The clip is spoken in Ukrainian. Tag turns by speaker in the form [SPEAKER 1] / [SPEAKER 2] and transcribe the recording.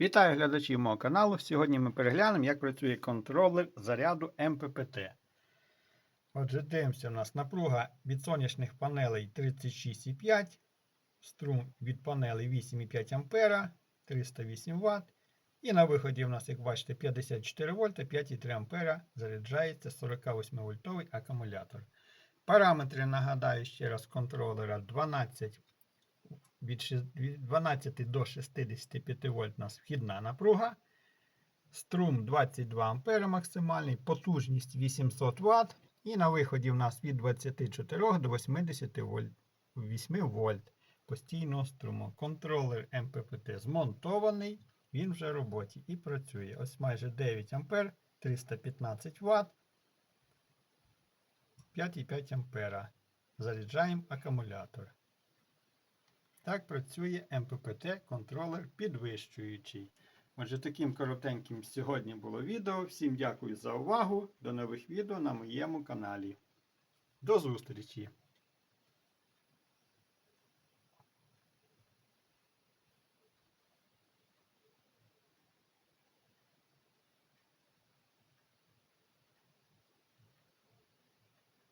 [SPEAKER 1] Вітаю глядачів мого каналу. Сьогодні ми переглянемо, як працює контролер заряду МППТ. Отже, дивимося, у нас напруга від сонячних панелей 36,5, струм від панелей 8,5 А, 308 Вт. І на виході у нас, як бачите, 54 вольта, 5,3 А заряджається 48 вольтовий акумулятор. Параметри, нагадаю ще раз, контролера 12 від 12 до 65 вольт у нас вхідна напруга. Струм 22 ампера максимальний, потужність 800 Вт. І на виході в нас від 24 до 80 вольт, 8 вольт постійного струму. Контролер МППТ змонтований, він вже в роботі і працює. Ось майже 9 ампер, 315 Вт, 5,5 ампера. Заряджаємо акумулятор. Так працює МППТ контролер підвищуючий. Отже, таким коротеньким сьогодні було відео. Всім дякую за увагу. До нових відео на моєму каналі. До зустрічі!